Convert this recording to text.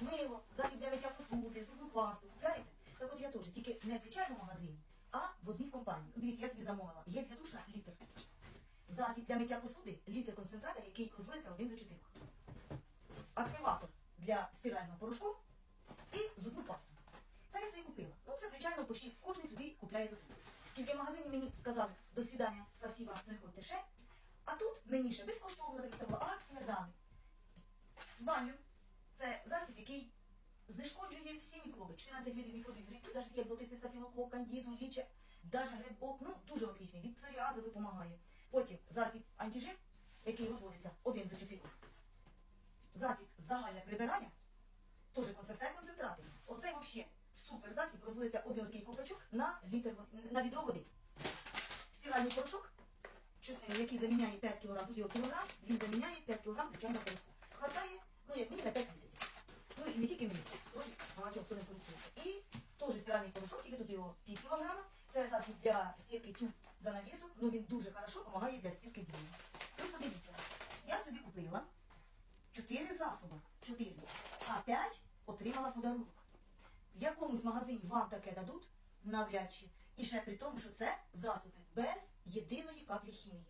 мило, засіб для миття посуди, зубну пасту, купляєте? Так от я теж, тільки не в звичайному магазині, а в одній компанії. От Дивіться, я собі замовила. Є для душа літр. Засіб для миття посуди, літр концентрата, який розводиться 1 до 4. Активатор для стирального порошку і зубну пасту. Це я собі купила. Ну, це, звичайно, почти кожен собі купляє тут. Тільки в магазині мені сказали, до свидання, спасіба, приходьте ще. А тут мені ще безкоштовно така була акція дали. Баню. Який знешкоджує всі мікроби. 14 видів мікробів, грибів, навіть як золотистий стафілокок, кандіду, ліче, навіть грибок, ну дуже отличний. Від псоріазу допомагає. Потім засіб антижир, який розводиться 1 до 4. Засіб загальне прибирання, теж все концентрати. Оце взагалі супер засіб, розводиться один такий ковпачок на літр на відро води. Стиральний порошок, е, який заміняє 5 кг, тут кілограм, він заміняє 5 кг звичайного порошку. Хватає, ну як мені на 5 місяців. Теж багатьох хто не користується. І теж стиральний порошок, тільки тут його пів кілограма. Це засіб для стірки тюб занавісок, ну він дуже хорошо допомагає для стірки дії. Ну подивіться, я собі купила 4 засоби, 4, а 5 отримала подарунок. В якомусь магазині вам таке дадуть, навряд чи. І ще при тому, що це засоби без єдиної каплі хімії.